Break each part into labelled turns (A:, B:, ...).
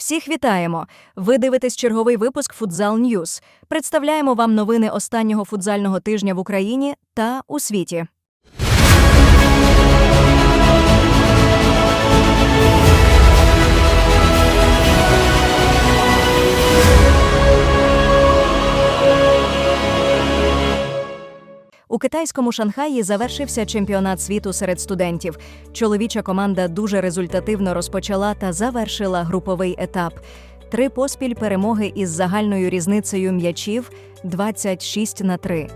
A: Всіх вітаємо! Ви дивитесь черговий випуск Футзал Ньюз. Представляємо вам новини останнього футзального тижня в Україні та у світі. У китайському Шанхаї завершився чемпіонат світу серед студентів. Чоловіча команда дуже результативно розпочала та завершила груповий етап. Три поспіль перемоги із загальною різницею м'ячів 26 на 3.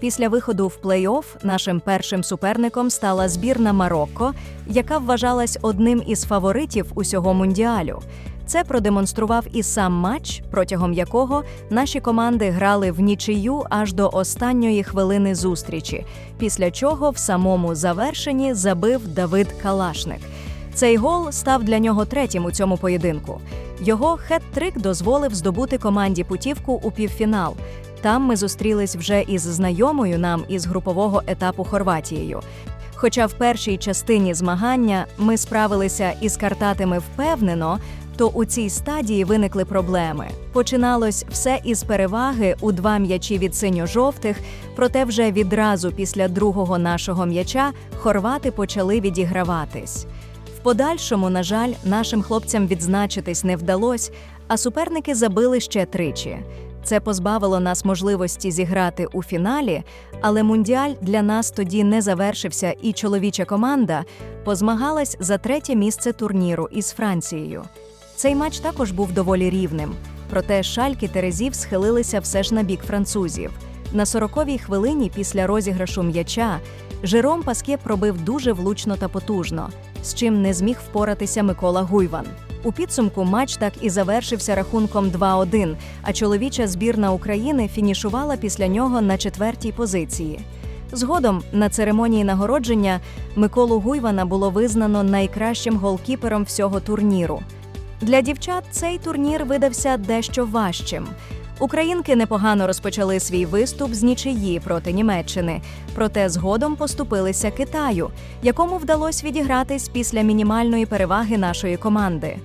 A: Після виходу в плей-офф нашим першим суперником стала збірна Марокко, яка вважалась одним із фаворитів усього мундіалю. Це продемонстрував і сам матч, протягом якого наші команди грали в нічию аж до останньої хвилини зустрічі, після чого в самому завершенні забив Давид Калашник. Цей гол став для нього третім у цьому поєдинку. Його хет-трик дозволив здобути команді путівку у півфінал. Там ми зустрілись вже із знайомою нам із групового етапу Хорватією. Хоча в першій частині змагання ми справилися із картатами впевнено, то у цій стадії виникли проблеми. Починалось все із переваги у два м'ячі від синьо-жовтих, проте вже відразу після другого нашого м'яча хорвати почали відіграватись. В подальшому, на жаль, нашим хлопцям відзначитись не вдалось, а суперники забили ще тричі. Це позбавило нас можливості зіграти у фіналі, але мундіаль для нас тоді не завершився, і чоловіча команда позмагалась за третє місце турніру із Францією. Цей матч також був доволі рівним, проте шальки Терезів схилилися все ж на бік французів. На 40-й хвилині після розіграшу м'яча Жером Паскє пробив дуже влучно та потужно, з чим не зміг впоратися Микола Гуйван. У підсумку матч так і завершився рахунком 2-1, а чоловіча збірна України фінішувала після нього на четвертій позиції. Згодом на церемонії нагородження Миколу Гуйвана було визнано найкращим голкіпером всього турніру. Для дівчат цей турнір видався дещо важчим. Українки непогано розпочали свій виступ з нічиї проти Німеччини, проте згодом поступилися Китаю, якому вдалося відігратись після мінімальної переваги нашої команди.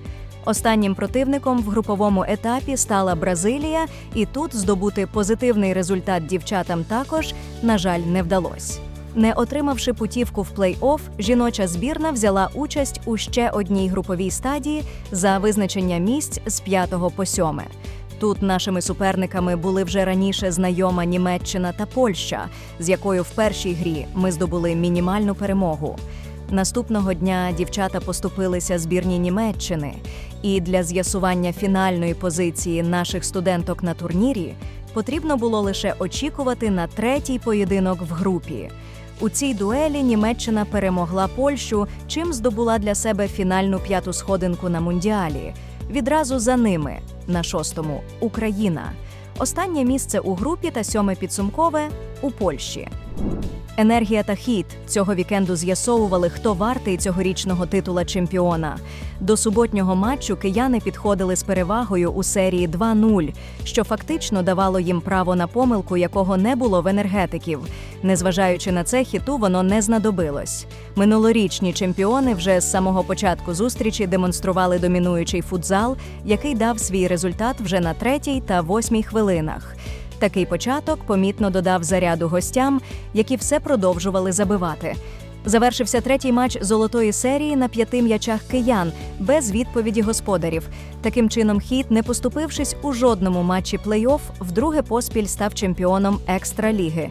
A: Останнім противником в груповому етапі стала Бразилія, і тут здобути позитивний результат дівчатам також, на жаль, не вдалося. Не отримавши путівку в плей-офф, жіноча збірна взяла участь у ще одній груповій стадії за визначення місць з 5 по 7. Тут нашими суперниками були вже раніше знайома Німеччина та Польща, з якою в першій грі ми здобули мінімальну перемогу. Наступного дня дівчата поступилися збірні Німеччини, і для з'ясування фінальної позиції наших студенток на турнірі потрібно було лише очікувати на третій поєдинок в групі. У цій дуелі Німеччина перемогла Польщу, чим здобула для себе фінальну п'яту сходинку на мундіалі. Відразу за ними на шостому Україна. Останнє місце у групі та сьоме підсумкове у Польщі. Енергія та хід цього вікенду з'ясовували, хто вартий цьогорічного титула чемпіона. До суботнього матчу кияни підходили з перевагою у серії 2-0, що фактично давало їм право на помилку, якого не було в енергетиків. Незважаючи на це, хіту воно не знадобилось. Минулорічні чемпіони вже з самого початку зустрічі демонстрували домінуючий футзал, який дав свій результат вже на третій та восьмій хвилинах. Такий початок помітно додав заряду гостям, які все продовжували забивати. Завершився третій матч золотої серії на п'яти м'ячах киян без відповіді господарів. Таким чином, хід, не поступившись у жодному матчі плей-офф, вдруге поспіль став чемпіоном екстраліги.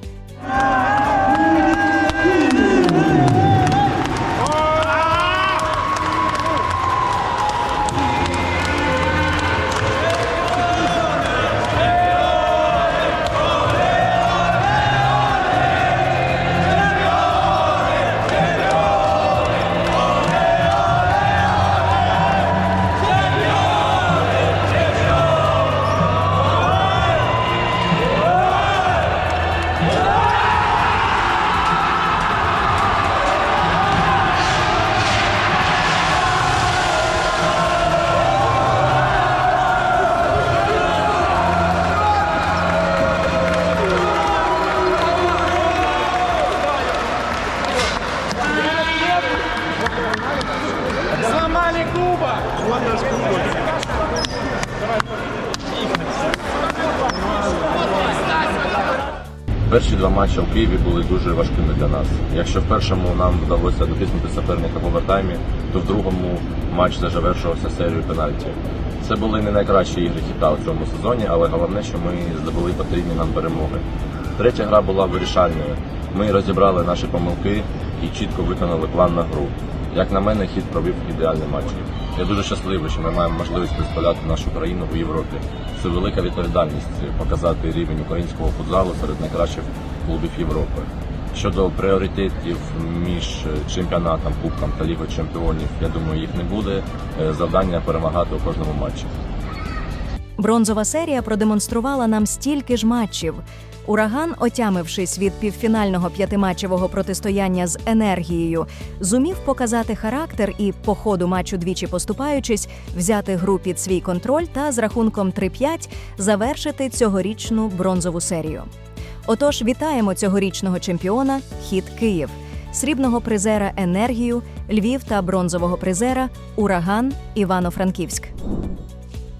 B: Матчі в Києві були дуже важкими для нас. Якщо в першому нам вдалося дотиснути суперника в овертаймі, то в другому матч завершувався серією пенальтів. Це були не найкращі ігри хіта у цьому сезоні, але головне, що ми здобули потрібні нам перемоги. Третя гра була вирішальною. Ми розібрали наші помилки і чітко виконали план на гру. Як на мене, хід провів ідеальний матч. Я дуже щасливий, що ми маємо можливість представляти нашу країну у Європі. Це велика відповідальність показати рівень українського футзалу серед найкращих клубів Європи. Щодо пріоритетів між чемпіонатом, кубком та лігою чемпіонів, я думаю, їх не буде. Е, Завдання перемагати у кожному матчі.
A: Бронзова серія продемонструвала нам стільки ж матчів. Ураган, отямившись від півфінального п'ятиматчевого протистояння з енергією, зумів показати характер і, по ходу матчу двічі поступаючись, взяти гру під свій контроль та з рахунком 3-5 завершити цьогорічну бронзову серію. Отож, вітаємо цьогорічного чемпіона Хід Київ, срібного призера енергію, Львів та бронзового призера Ураган Івано-Франківськ.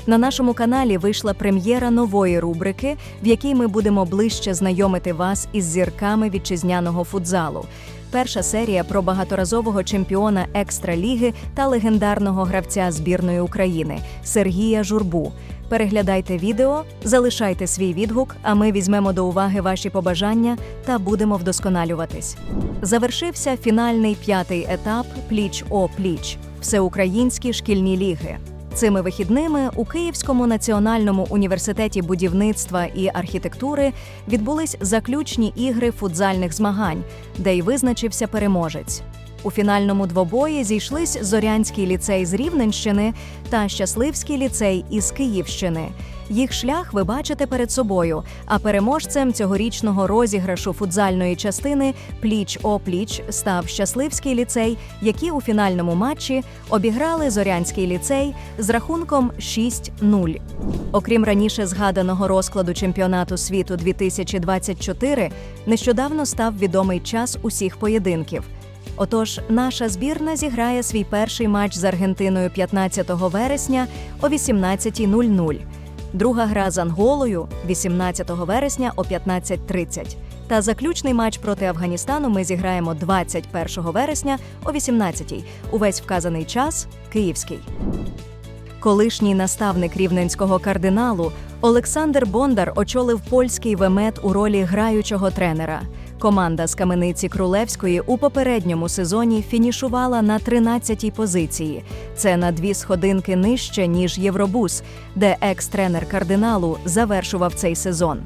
A: На нашому каналі вийшла прем'єра нової рубрики, в якій ми будемо ближче знайомити вас із зірками вітчизняного футзалу. Перша серія про багаторазового чемпіона екстраліги та легендарного гравця збірної України Сергія Журбу. Переглядайте відео, залишайте свій відгук, а ми візьмемо до уваги ваші побажання та будемо вдосконалюватись. Завершився фінальний п'ятий етап пліч о пліч всеукраїнські шкільні ліги. Цими вихідними у Київському національному університеті будівництва і архітектури відбулись заключні ігри футзальних змагань, де й визначився переможець. У фінальному двобої зійшлись Зорянський ліцей з Рівненщини та Щасливський ліцей із Київщини. Їх шлях ви бачите перед собою. А переможцем цьогорічного розіграшу футзальної частини пліч о пліч став Щасливський ліцей, які у фінальному матчі обіграли Зорянський ліцей з рахунком 6-0. Окрім раніше згаданого розкладу чемпіонату світу 2024, нещодавно став відомий час усіх поєдинків. Отож, наша збірна зіграє свій перший матч з Аргентиною 15 вересня о 18.00. Друга гра з Анголою 18 вересня о 15.30. Та заключний матч проти Афганістану ми зіграємо 21 вересня о 18.00. Увесь вказаний час київський. Колишній наставник рівненського кардиналу Олександр Бондар очолив польський вемет у ролі граючого тренера. Команда з Камениці Крулевської у попередньому сезоні фінішувала на 13-й позиції. Це на дві сходинки нижче ніж Євробус, де екс-тренер кардиналу завершував цей сезон.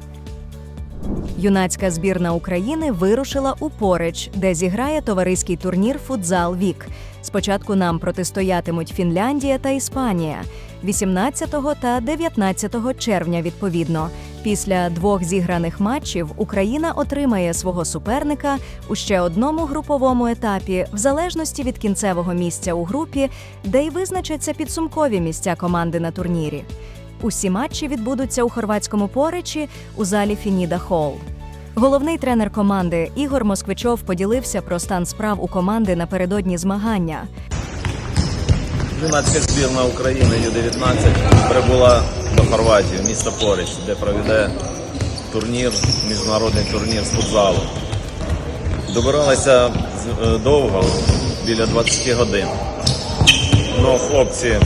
A: Юнацька збірна України вирушила у Порич, де зіграє товариський турнір Футзал Вік. Спочатку нам протистоятимуть Фінляндія та Іспанія 18 та 19 червня. Відповідно, після двох зіграних матчів Україна отримає свого суперника у ще одному груповому етапі, в залежності від кінцевого місця у групі, де й визначаться підсумкові місця команди на турнірі. Усі матчі відбудуться у хорватському поречі у залі Фініда Холл. Головний тренер команди Ігор Москвичов поділився про стан справ у команди напередодні змагання.
C: Юнацька збірна України Ю-19 прибула до Хорватії, місто Поріч, де проведе турнір, міжнародний турнір з футзалу. Добиралися е, довго, біля 20 годин. Ну, хлопці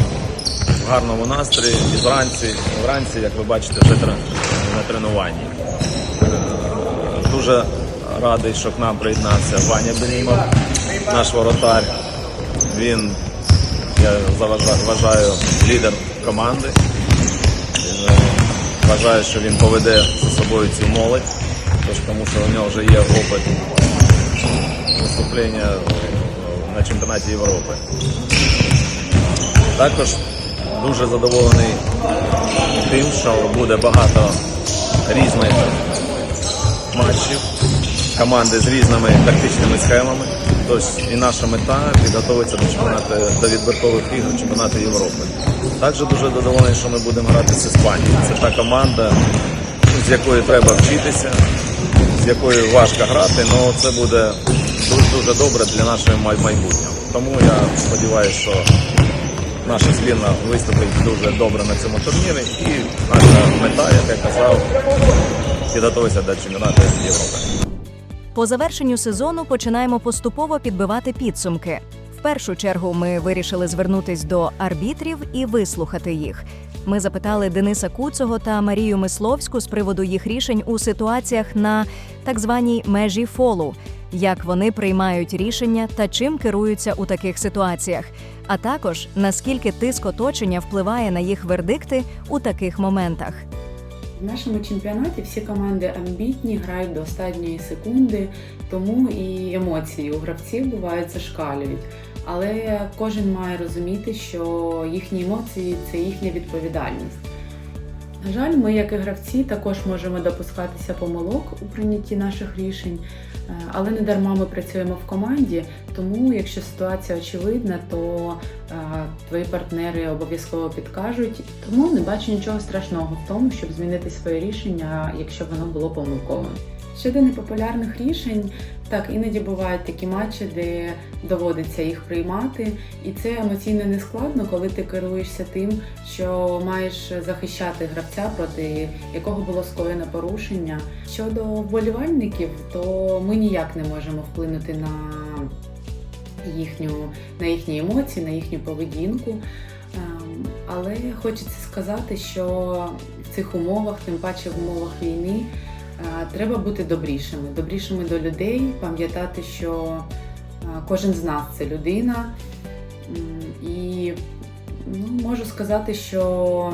C: в гарному настрої і зранці, вранці, як ви бачите, вже на тренуванні. Дуже радий, що к нам приєднався Ваня Берімов, наш воротар. Він я вважаю лідер команди. Е, Вважаю, що він поведе за собою цю молодь, тому що у нього вже є опит виступлення е, на чемпіонаті Європи. Також дуже задоволений тим, що буде багато різних матчів, команди з різними тактичними схемами. Тож і наша мета підготуватися до чемпіонату до відбіркових ігор чемпіонату Європи. Також дуже задоволений, що ми будемо грати з Іспанією. Це та команда, з якою треба вчитися, з якою важко грати, але це буде дуже, дуже добре для нашого майбутнього. Тому я сподіваюся, що наша збірна виступить дуже добре на цьому турнірі. І наша мета, як я казав, підготуватися до чемпіонату Європи.
A: По завершенню сезону починаємо поступово підбивати підсумки. В першу чергу ми вирішили звернутись до арбітрів і вислухати їх. Ми запитали Дениса Куцого та Марію Мисловську з приводу їх рішень у ситуаціях на так званій межі фолу, як вони приймають рішення та чим керуються у таких ситуаціях, а також наскільки тиск оточення впливає на їх вердикти у таких моментах.
D: В нашому чемпіонаті всі команди амбітні, грають до останньої секунди, тому і емоції у гравців бувають зашкалюють. Але кожен має розуміти, що їхні емоції це їхня відповідальність. На жаль, ми, як гравці, також можемо допускатися помилок у прийнятті наших рішень, е, але не дарма ми працюємо в команді. Тому, якщо ситуація очевидна, то е, твої партнери обов'язково підкажуть. Тому не бачу нічого страшного в тому, щоб змінити своє рішення, якщо воно було помилковим. Щодо непопулярних рішень, так іноді бувають такі матчі, де доводиться їх приймати, і це емоційно не складно, коли ти керуєшся тим, що маєш захищати гравця, проти якого було скоєно порушення. Щодо вболівальників, то ми ніяк не можемо вплинути на їхню на їхні емоції, на їхню поведінку. Ем, Але хочеться сказати, що в цих умовах, тим паче в умовах війни, треба бути добрішими, добрішими до людей, пам'ятати, що кожен з нас це людина. І ну, можу сказати, що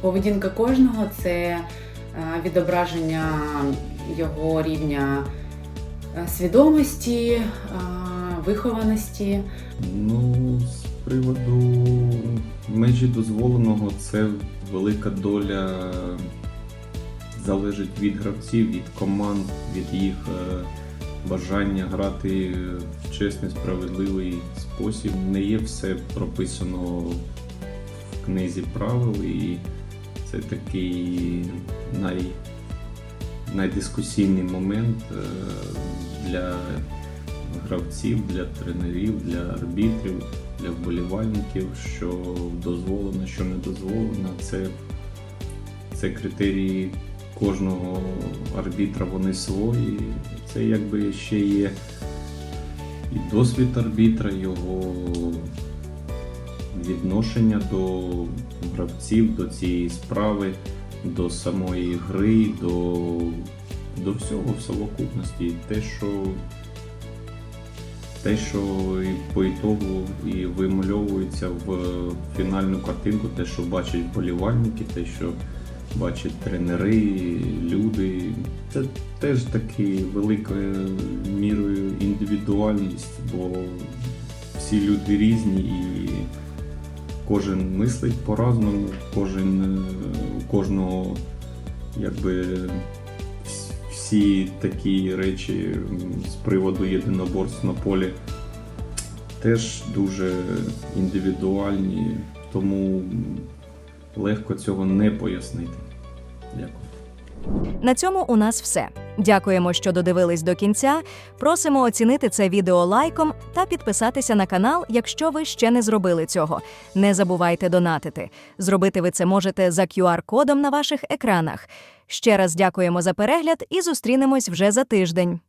D: поведінка кожного це відображення його рівня свідомості, вихованості.
E: Ну, з приводу межі дозволеного, це велика доля залежить від гравців, від команд, від їх е, бажання грати в чесний, справедливий спосіб. Не є все прописано в книзі правил, і це такий най, найдискусійний момент е, для гравців, для тренерів, для арбітрів, для вболівальників, що дозволено, що не дозволено. Це, це критерії кожного арбітра, вони свої. Це якби ще є і досвід арбітра, його відношення до гравців, до цієї справи, до самої гри, до, до всього в совокупності. Те, що те, що і по ітогу і вимальовується в фінальну картинку, те, що бачать вболівальники, те, що бачать тренери, люди. Це теж таки великою мірою індивідуальність, бо всі люди різні і кожен мислить по-разному, кожен е, у кожного якби всі такі речі з приводу єдиноборств на полі теж дуже індивідуальні, тому легко цього не пояснити. Дякую.
A: На цьому у нас все. Дякуємо, що додивились до кінця. Просимо оцінити це відео лайком та підписатися на канал, якщо ви ще не зробили цього. Не забувайте донатити. Зробити ви це можете за QR-кодом на ваших екранах. Ще раз дякуємо за перегляд і зустрінемось вже за тиждень.